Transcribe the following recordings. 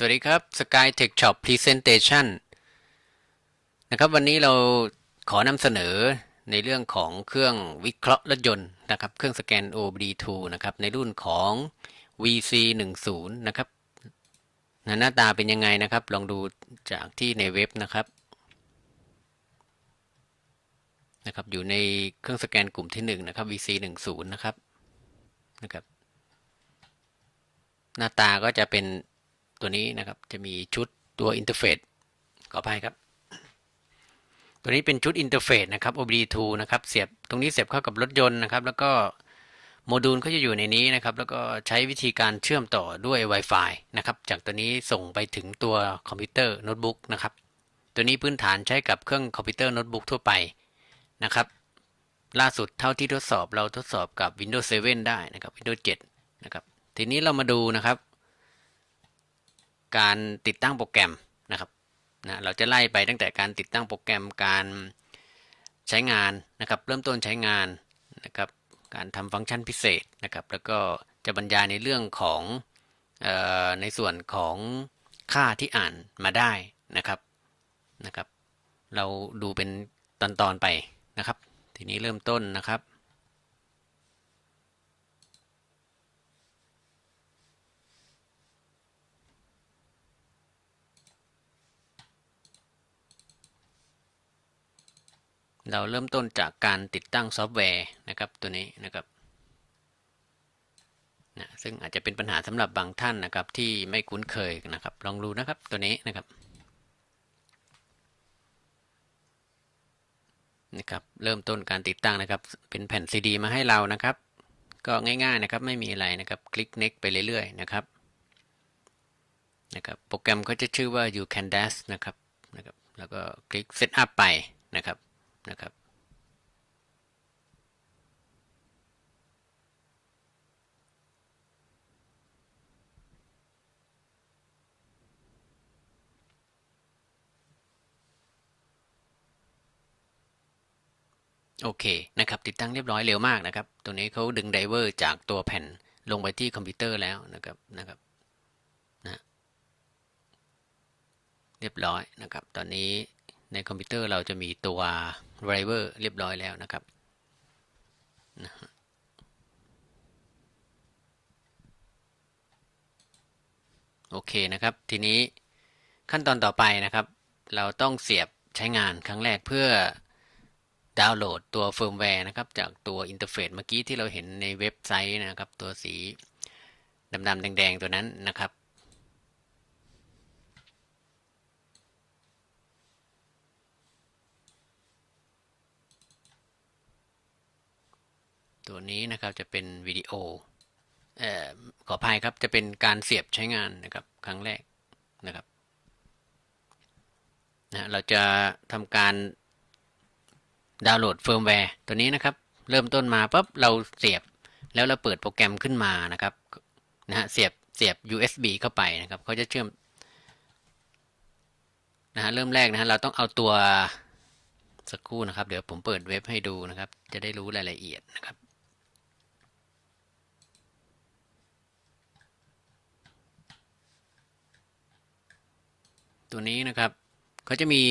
สวัสดีครับ Sky Tech Shop Presentation นะครับวันนี้เราขอนำเสนอในเรื่องของเครื่องวิเคราะห์รถยนต์นะครับ เครื่องสแกน OBD2 นะครับ ในรุ่นของ VC10 นะครับหน้าตาเป็นยังไงนะครับ ลองดูจากที่ในเว็บนะครับนะครับ อยู่ในเครื่องสแกนกลุ่มที่1นะครับ VC10 นะครับนะครับ หน้าตาก็จะเป็น ตัวนี้นะครับ จะมีชุดตัวอินเทอร์เฟซขออภัยครับ ตัวนี้เป็นชุดอินเทอร์เฟซนะครับ OBD2 นะครับ เสียบตรงนี้เสียบเข้ากับรถยนต์นะครับ แล้วก็โมดูลก็จะอยู่ในนี้นะครับ แล้วก็ใช้วิธีการเชื่อมต่อด้วย Wi-Fi นะครับ จากตัวนี้ส่งไปถึงตัวคอมพิวเตอร์โน้ตบุ๊กนะครับ ตัวนี้พื้นฐานใช้กับเครื่องคอมพิวเตอร์โน้ตบุ๊กทั่วไปนะครับ ล่าสุดเท่าที่ทดสอบเราทดสอบกับ Windows 7 ได้นะครับ Windows 7 นะครับ ทีนี้เรามาดูนะครับ การติดตั้งโปรแกรมนะครับนะเราจะไล่ไปตั้งแต่การติดตั้งโปรแกรมการใช้งานนะครับเริ่มต้นใช้งานนะครับการทำฟังก์ชันพิเศษนะครับแล้วก็จะบรรยายในเรื่องของออในส่วนของค่าที่อ่านมาได้นะครับนะครับ เราดูเป็นตอนๆไปนะครับ ทีนี้เริ่มต้นนะครับ เราเริ่มต้นจากการติดตั้งซอฟต์แวร์นะครับตัวนี้นะครับนะซึ่งอาจจะเป็นปัญหาสำหรับบางท่านนะครับที่ไม่คุ้นเคยนะครับ ลองดูนะครับตัวนี้นะครับนะครับ เริ่มต้นการติดตั้งนะครับ เป็นแผ่นซีดีมาให้เรานะครับ ก็ง่ายๆนะครับไม่มีอะไรนะครับคลิก next ไปเรื่อยๆนะครับนะครับ โปรแกรมก็จะชื่อว่า you can dash นะครับนะครับ แล้วก็คลิก set up ไปนะครับ นะครับ โอเคนะครับ ติดตั้งเรียบร้อยเร็วมากนะครับ ตัวนี้เขาดึงไดเวอร์จากตัวแผ่นลงไปที่คอมพิวเตอร์แล้วนะครับนะครับนะเรียบร้อยนะครับ ตอนนี้ ในคอมพิวเตอร์เราจะมีตัวไดเวอร์เรียบร้อยแล้วนะครับนะโอเคนะครับ ทีนี้ขั้นตอนต่อไปนะครับ เราต้องเสียบใช้งานครั้งแรกเพื่อดาวน์โหลดตัวเฟิร์มแวร์นะครับ จากตัวอินเทอร์เฟซเมื่อกี้ที่เราเห็นในเว็บไซต์นะครับ ตัวสีดำๆแดงๆ ตัวนั้นนะครับ ตัวนี้นะครับจะเป็นวิดีโอเอ่อขออภัยครับจะเป็นการเสียบใช้งานนะครับครั้งแรกนะครับนะเราจะทำการดาวน์โหลดเฟิร์มแวร์ตัวนี้นะครับ เริ่มต้นมาปั๊บเราเสียบแล้วเราเปิดโปรแกรมขึ้นมานะครับนะฮะเสียบเสียบ USB เข้าไปนะครับเขาจะเชื่อมนะฮะเริ่มแรกนะฮะเราต้องเอาตัวสักครู่นะครับ เดี๋ยวผมเปิดเว็บให้ดูนะครับ จะได้รู้รายละเอียดนะครับ ตัวนี้นะครับเขาจะมี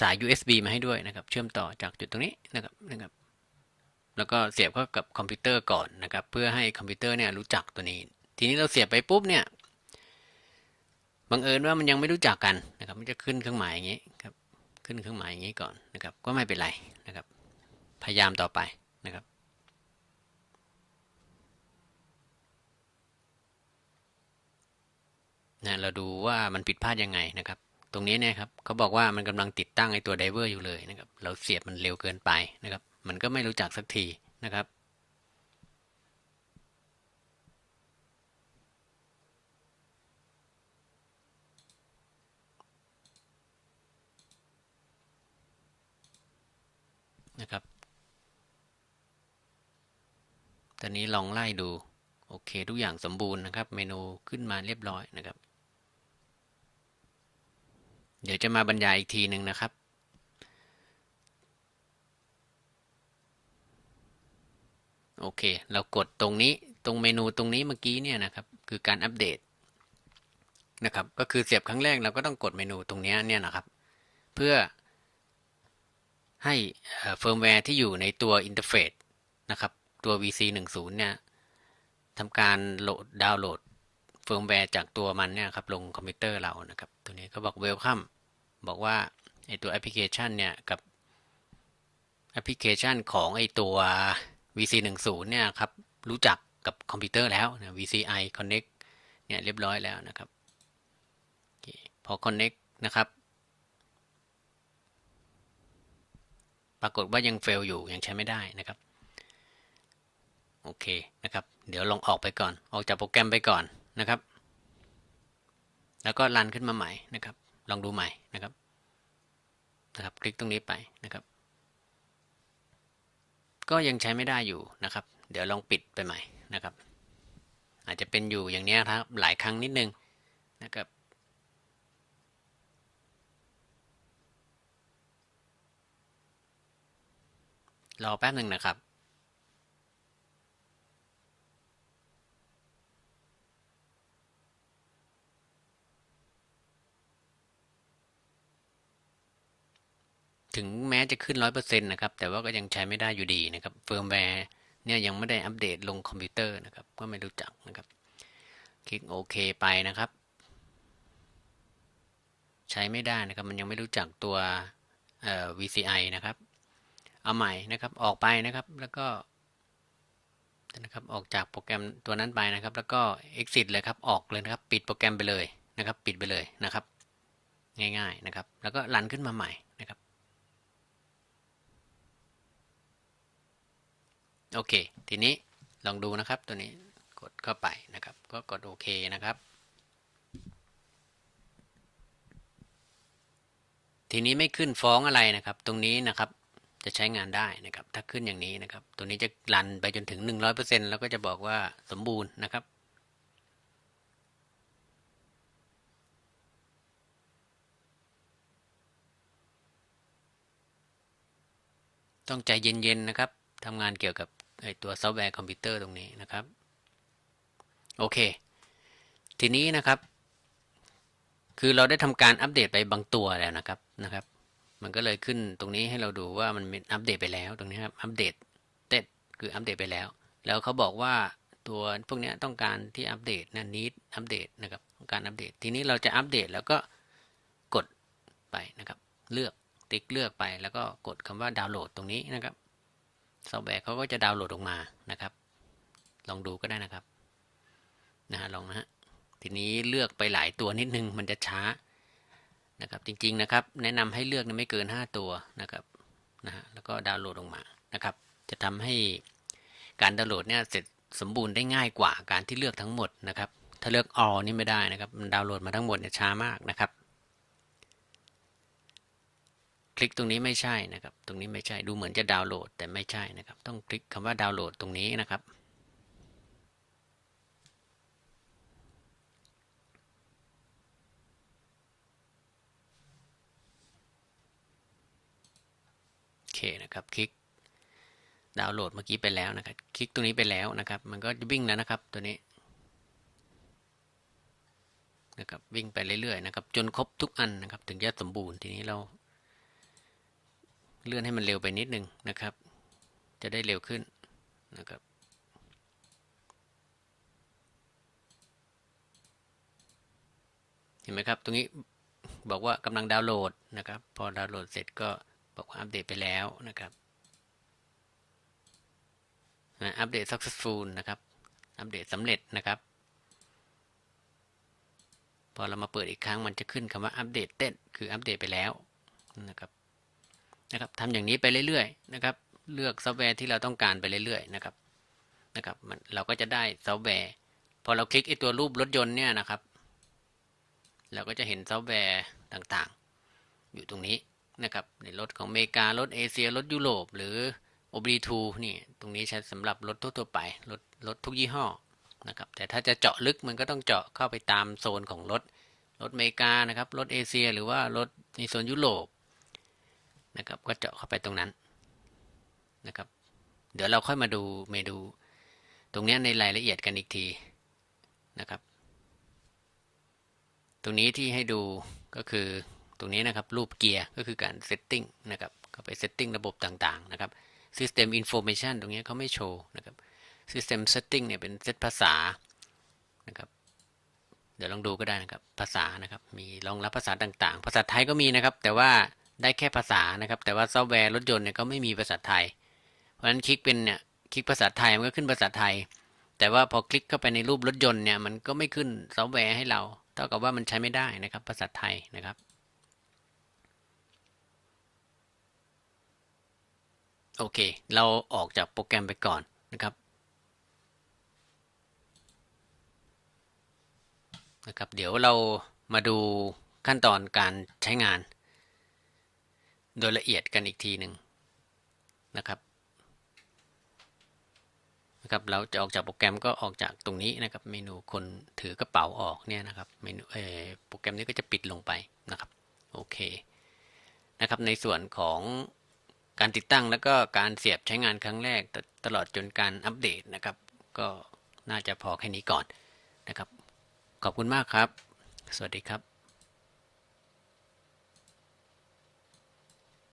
สาย USB มาให้ด้วยนะครับ เชื่อมต่อจากจุดตรงนี้นะครับนะครับ แล้วก็เสียบเข้ากับคอมพิวเตอร์ก่อนนะครับ เพื่อให้คอมพิวเตอร์เนี่ยรู้จักตัวนี้ ทีนี้เราเสียบไปปุ๊บเนี่ยบังเอิญว่ามันยังไม่รู้จักกันนะครับ มันจะขึ้นเครื่องหมายอย่างนี้ครับ ขึ้นเครื่องหมายอย่างนี้ก่อนนะครับ ก็ไม่เป็นไรนะครับ พยายามต่อไปนะครับ นะเราดูว่ามันผิดพลาดยังไงนะครับ ตรงนี้เนี่ยครับเขาบอกว่ามันกำลังติดตั้งไอตัวไดเวอร์อยู่เลยนะครับ เราเสียบมันเร็วเกินไปนะครับ มันก็ไม่รู้จักสักทีนะครับนะครับ ตอนนี้ลองไล่ดู โอเคทุกอย่างสมบูรณ์นะครับ เมนูขึ้นมาเรียบร้อยนะครับ เดี๋ยวจะมาบรรยายอีกทีหนึ่งนะครับ โอเค เรากดตรงนี้ตรงเมนูตรงนี้เมื่อกี้เนี่ยนะครับ คือการอัปเดตนะครับ ก็คือเสียบครั้งแรกเราก็ต้องกดเมนูตรงนี้เนี่ยนะครับ เพื่อให้เฟิร์มแวร์ที่อยู่ในตัวอินเทอร์เฟซนะครับ ตัว VC 1 0 เนี่ยทำการโหลดดาวน์โหลดเฟิร์มแวร์จากตัวมันเนี่ยครับลงคอมพิวเตอร์เรานะครับ ตัวนี้ก็บอก Welcome บอกว่าไอตัวแอปพลิเคชันเนี่ยกับแอปพลิเคชันของไอตัว VC 1 0 เนี่ยครับรู้จักกับคอมพิวเตอร์แล้วนะ VCI Connect เนี่ยเรียบร้อยแล้วนะครับโอคพอ Connect นะครับ ปรากฏว่ายังเฟลอยู่ ยังใช้ไม่ได้นะครับ โอเคนะครับ เดี๋ยวลองออกไปก่อน ออกจากโปรแกรมไปก่อนนะครับ แล้วก็รันขึ้นมาใหม่นะครับ ลองดูใหม่นะครับนะครับ คลิกตรงนี้ไปนะครับ ก็ยังใช้ไม่ได้อยู่นะครับ เดี๋ยวลองปิดไปใหม่นะครับ อาจจะเป็นอยู่อย่างนี้ครับหลายครั้งนิดนึงนะครับรอแป๊บหนึ่งนะครับ ถึงแม้จะขึ้นร้อยเปอร์เซ็นต์นะครับ แต่ว่าก็ยังใช้ไม่ได้อยู่ดีนะครับเฟิร์มแวร์เนี่ยยังไม่ได้อัปเดตลงคอมพิวเตอร์นะครับ ก็ไม่รู้จักนะครับ คลิกโอเคไปนะครับ ใช้ไม่ได้นะครับ มันยังไม่รู้จักตัวเอ่อ VCI นะครับ เอาใหม่นะครับ ออกไปนะครับ แล้วก็นะครับ ออกจากโปรแกรมตัวนั้นไปนะครับ แล้วก็ exit เลยครับ ออกเลยนะครับ ปิดโปรแกรมไปเลยนะครับ ปิดไปเลยนะครับ ง่ายๆนะครับ แล้วก็รันขึ้นมาใหม่นะครับ โอเค ทีนี้ลองดูนะครับตัวนี้กดเข้าไปนะครับ ก็กดโอเคนะครับ ทีนี้ไม่ขึ้นฟ้องอะไรนะครับ ตรงนี้นะครับจะใช้งานได้นะครับ ถ้าขึ้นอย่างนี้นะครับ ตัวนี้จะรันไปจนถึง 100%แล้วก็จะบอกว่าสมบูรณ์นะครับต้องใจเย็นๆนะครับทำงานเกี่ยวกับ ไอตัวซอฟต์แวร์คอมพิวเตอร์ตรงนี้นะครับ โอเค ทีนี้นะครับ คือเราได้ทำการอัปเดตไปบางตัวแล้วนะครับนะครับ มันก็เลยขึ้นตรงนี้ให้เราดูว่ามันอัปเดตไปแล้วตรงนี้ครับอัปเดตเต็ดคืออัปเดตไปแล้ว แล้วเขาบอกว่าตัวพวกนี้ต้องการที่อัปเดตนะนิดอัปเดตนะครับต้องการอัปเดต ทีนี้เราจะอัปเดตแล้วก็กดไปนะครับ เลือกติ๊กเลือกไปแล้วก็กดคำว่าดาวน์โหลดตรงนี้นะครับ ซอฟต์แวร์เขาก็จะดาวน์โหลดออกมานะครับ ลองดูก็ได้นะครับนะฮะลองนะฮะทีนี้เลือกไปหลายตัวนิดนึงมันจะช้านะครับจริงๆนะครับ แนะนำให้เลือกไม่เกิน 5 ตัวนะครับนะฮะแล้วก็ดาวน์โหลดออกมานะครับ จะทำให้การดาวน์โหลดเนี่ยเสร็จสมบูรณ์ได้ง่ายกว่าการที่เลือกทั้งหมดนะครับ ถ้าเลือก all นี่ไม่ได้นะครับ มันดาวน์โหลดมาทั้งหมดเนี่ยช้ามากนะครับ คลิกตรงนี้ไม่ใช่นะครับ ตรงนี้ไม่ใช่ดูเหมือนจะดาวน์โหลดแต่ไม่ใช่นะครับ ต้องคลิกคำว่าดาวน์โหลดตรงนี้นะครับโอเคนะครับคลิกดาวน์โหลดเมื่อกี้ไปแล้วนะครับ คลิกตรงนี้ไปแล้วนะครับ มันก็จะวิ่งแล้วนะครับตัวนี้นะครับวิ่งไปเรื่อยๆนะครับ จนครบทุกอันนะครับ ถึงจะสมบูรณ์ทีนี้เรา เลื่อนให้มันเร็วไปนิดนึงนะครับ จะได้เร็วขึ้นนะครับเห็นไหมครับ ตรงนี้บอกว่ากำลังดาวน์โหลดนะครับ พอดาวน์โหลดเสร็จก็บอกว่าอัปเดตไปแล้วนะครับนะอัปเดต successful นะครับ อัปเดตสำเร็จนะครับ พอเรามาเปิดอีกครั้งมันจะขึ้นคำว่าอัปเดตเต้นคืออัปเดตไปแล้วนะครับ นะครับทำอย่างนี้ไปเรื่อยๆนะครับ เลือกซอฟต์แวร์ที่เราต้องการไปเรื่อยๆนะครับนะครับมันเราก็จะได้ซอฟต์แวร์ พอเราคลิกไอตัวรูปรถยนต์เนี่ยนะครับ เราก็จะเห็นซอฟต์แวร์ต่างๆ อยู่ตรงนี้นะครับในรถของอเมริการถเอเชียรถยุโรปหรือ OBD2 นี่ตรงนี้ใช้สำหรับรถทั่วๆไปรถรถทุกยี่ห้อนะครับแต่ถ้าจะเจาะลึกมันก็ต้องเจาะเข้าไปตามโซนของรถ รถอเมริกานะครับ รถเอเชีย หรือว่ารถในโซนยุโรป นะครับ ก็เจาะเข้าไปตรงนั้นนะครับ เดี๋ยวเราค่อยมาดูเมนูตรงนี้ในรายละเอียดกันอีกทีนะครับ ตรงนี้ที่ให้ดูก็คือตรงนี้นะครับรูปเกียร์ก็คือการ setting นะครับเข้าไป setting ระบบต่างๆนะครับ system information ตรงนี้เขาไม่โชว์นะครับ system setting เนี่ยเป็นเซตภาษานะครับเดี๋ยวลองดูก็ได้นะครับภาษานะครับมีรองรับภาษาต่างๆ ภาษาไทยก็มีนะครับ แต่ว่า ได้แค่ภาษานะครับ แต่ว่าซอฟต์แวร์รถยนต์เนี่ยก็ไม่มีภาษาไทย เพราะฉะนั้นคลิกเป็นเนี่ยคลิกภาษาไทยมันก็ขึ้นภาษาไทย แต่ว่าพอคลิกเข้าไปในรูปรถยนต์เนี่ยมันก็ไม่ขึ้นซอฟต์แวร์ให้เรา เท่ากับว่ามันใช้ไม่ได้นะครับ ภาษาไทยนะครับ โอเค เราออกจากโปรแกรมไปก่อนนะครับนะครับ เดี๋ยวเรามาดูขั้นตอนการใช้งาน โดยละเอียดกันอีกทีหนึ่งนะครับนะครับเราจะออกจากโปรแกรมก็ออกจากตรงนี้นะครับ เมนูคนถือกระเป๋าออกเนี่ยนะครับเมนูเออโปรแกรมนี้ก็จะปิดลงไปนะครับโอเคนะครับในส่วนของการติดตั้งแล้วก็การเสียบใช้งานครั้งแรกตตลอดจนการอัปเดตนะครับ ก็น่าจะพอแค่นี้ก่อนนะครับ ขอบคุณมากครับ สวัสดีครับ